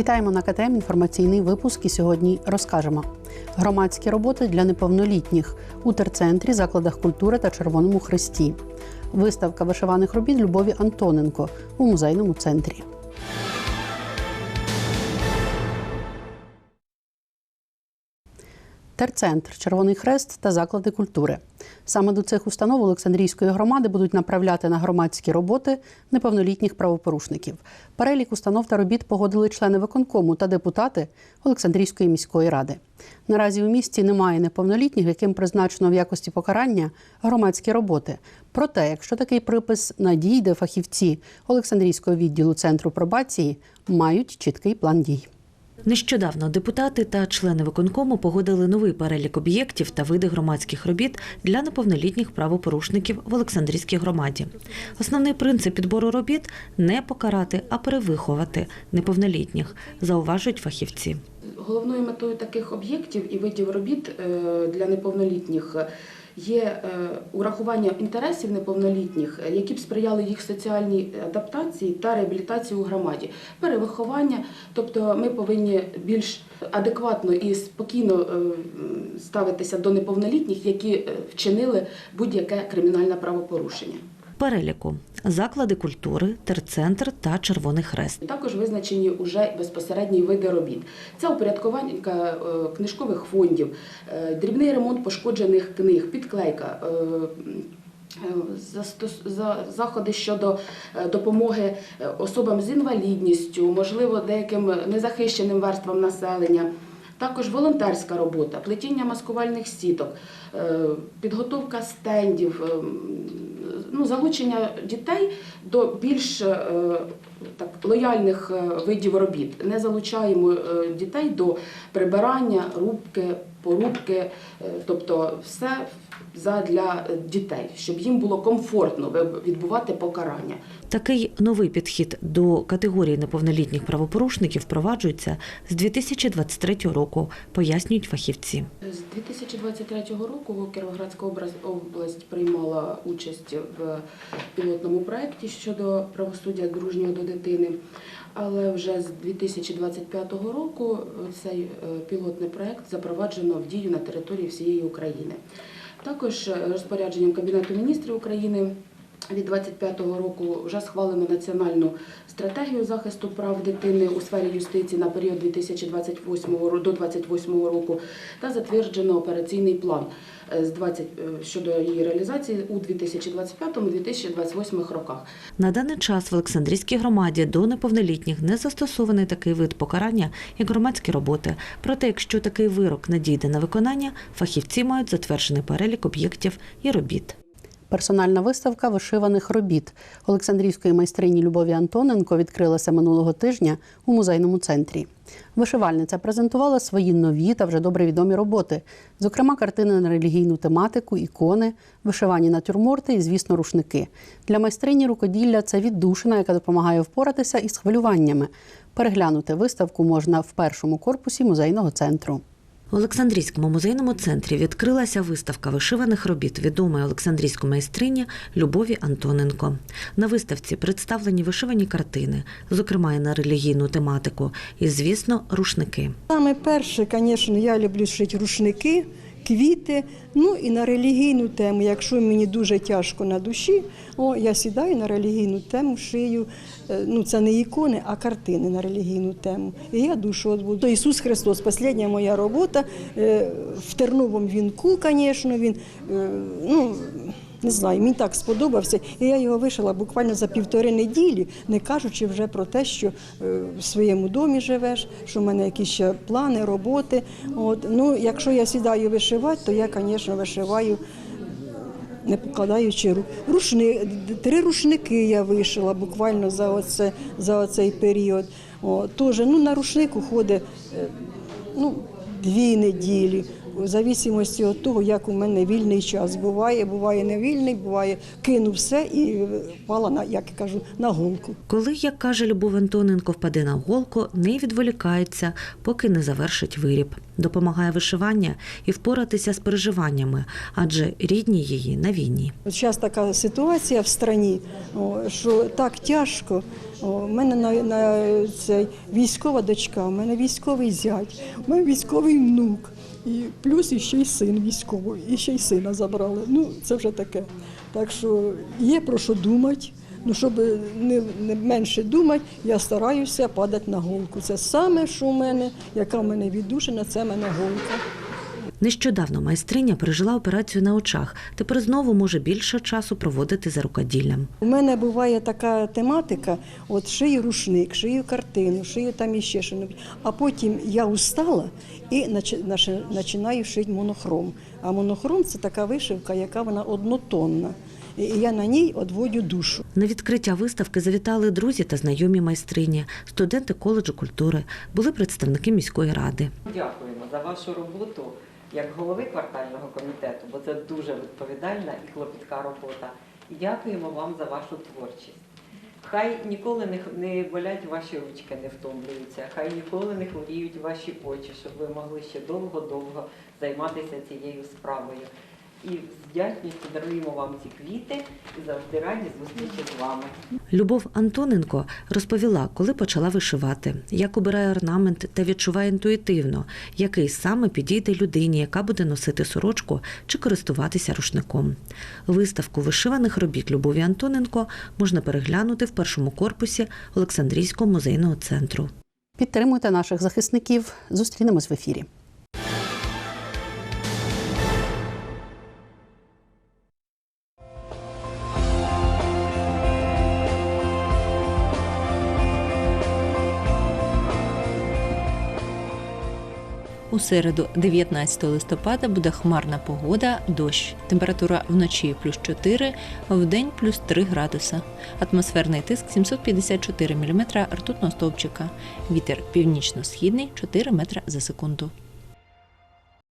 Вітаємо на КТМ інформаційний випуск. І сьогодні розкажемо громадські роботи для неповнолітніх у терцентрі, закладах культури та Червоному Хресті. Виставка вишиваних робіт Любові Антоненко у музейному центрі. Терцентр, Червоний Хрест та заклади культури. Саме до цих установ Олександрійської громади будуть направляти на громадські роботи неповнолітніх правопорушників. Перелік установ та робіт погодили члени виконкому та депутати Олександрійської міської ради. Наразі у місті немає неповнолітніх, яким призначено в якості покарання громадські роботи. Проте, якщо такий припис надійде, фахівці Олександрійського відділу центру пробації мають чіткий план дій. Нещодавно депутати та члени виконкому погодили новий перелік об'єктів та види громадських робіт для неповнолітніх правопорушників в Олександрійській громаді. Основний принцип підбору робіт не покарати, а перевиховати неповнолітніх, зауважують фахівці. Головною метою таких об'єктів і видів робіт е, для неповнолітніх є е, урахування інтересів неповнолітніх, е, які б сприяли їх соціальній адаптації та реабілітації у громаді, перевиховання. Тобто ми повинні більш адекватно і спокійно е, ставитися до неповнолітніх, які вчинили будь-яке кримінальне правопорушення. Переліку заклади культури, терцентр та Червоний Хрест. Також визначені вже безпосередні види робіт. Це упорядкування е, книжкових фондів, е, дрібний ремонт пошкоджених книг, підклейка. е, Заходи щодо допомоги особам з інвалідністю, можливо, деяким незахищеним верствам населення. Також волонтерська робота, плетіння маскувальних сіток, підготовка стендів, е, ну, залучення дітей до більш е, так, лояльних е, видів робіт. Не залучаємо е, дітей до прибирання, рубки, порубки, е, тобто все для дітей, щоб їм було комфортно відбувати покарання. Такий новий підхід до категорії неповнолітніх правопорушників впроваджується з 2023 року, пояснюють фахівці. З 2023 року Кіровоградська образ- область приймала участь в пілотному проєкті щодо правосуддя дружнього до дитини. Але вже з 2025 року цей е, пілотний проект запроваджено в дію на території всієї України. Також е, розпорядженням Кабінету міністрів України від 25-го року вже схвалено національну стратегію захисту прав дитини у сфері юстиції на період 2028 ро- до 2028 року та затверджено операційний план е, з 20 е, щодо її реалізації у 2025-2028 роках. На даний час в Олександрійській громаді до неповнолітніх не застосований такий вид покарання, як громадські роботи. Проте, якщо такий вирок надійде на виконання, фахівці мають затверджений перелік об'єктів і робіт. Персональна виставка вишиваних робіт Олександрійської майстрині Любові Антоненко відкрилася минулого тижня у музейному центрі. Вишивальниця презентувала свої нові та вже добре відомі роботи, зокрема, картини на релігійну тематику, ікони, вишивані натюрморти і, звісно, рушники. Для майстрині рукоділля це віддушина, яка допомагає впоратися із хвилюваннями. Переглянути виставку можна в першому корпусі музейного центру. В Олександрійському музейному центрі відкрилася виставка вишиваних робіт відомої Олександрійської майстрині Любові Антоненко. На виставці представлені вишивані картини, зокрема і на релігійну тематику, і, звісно, рушники. Саме перше, звісно, я люблю шити рушники, квіти, ну і на релігійну тему. Якщо мені дуже тяжко на душі, о, я сідаю на релігійну тему, шию. Е, Ну, це не ікони, а картини на релігійну тему. І я душу от. Ісус Христос, остання моя робота е, в терновому вінку, звісно, він. е, Ну, не знаю, мені так сподобався. І я його вишила буквально за півтори неділі, не кажучи вже про те, що е, в своєму домі живеш, що в мене якісь ще плани, роботи. От. Ну, якщо я сідаю вишивати, то я, звісно, вишиваю. Не покладаючи рук. Рушни, три рушники я вишила буквально за, оце, за оцей період. О, тоже, ну, на рушник уходить е, ну, дві неділі. В зависимості від того, як у мене вільний час. Буває, буває не вільний, буває кину все і впала на, як я кажу, на голку. Коли, як каже Любов Антоненко, впаде на голку, не відволікається, поки не завершить виріб. Допомагає вишивання і впоратися з переживаннями, адже рідні її на війні. Зараз така ситуація в страні, що так тяжко. У мене на, на цей військова дочка, у мене військовий зять, у мене військовий внук. І плюс іще й син військовий, і ще й сина забрали. Ну, це вже таке. Так що є про що думати. Ну, щоб не, не менше думати, я стараюся падати на голку. Це саме, що в мене, яка в мене віддушина, це в мене голка. Нещодавно майстриня пережила операцію на очах. Тепер знову може більше часу проводити за рукоділлям. У мене буває така тематика: от шию рушник, шию картину, шию там іще що А потім я устала і починаю шити монохром. А монохром це така вишивка, яка вона однотонна. І і я на ній одводю душу. На відкриття виставки завітали друзі та знайомі майстрині, студенти коледжу культури, були представники міської ради. Дякуємо за вашу роботу як голови квартального комітету, бо це дуже відповідальна і клопітка робота. І дякуємо вам за вашу творчість. Хай ніколи не, не болять ваші ручки, не втомлюються, хай ніколи не хворіють ваші очі, щоб ви могли ще довго-довго займатися цією справою. І з вдячністю даруємо вам ці квіти і завжди раді зустрічі з вами. Любов Антоненко розповіла, коли почала вишивати, як обирає орнамент та відчуває інтуїтивно, який саме підійде людині, яка буде носити сорочку чи користуватися рушником. Виставку вишиваних робіт Любові Антоненко можна переглянути в першому корпусі Олександрійського музейного центру. Підтримуйте наших захисників. Зустрінемось в ефірі. У середу, 19 листопада, буде хмарна погода, дощ. Температура вночі плюс 4, вдень плюс 3 градуса. Атмосферний тиск 754 мм ртутного стовпчика. Вітер північно-східний 4 метра за секунду.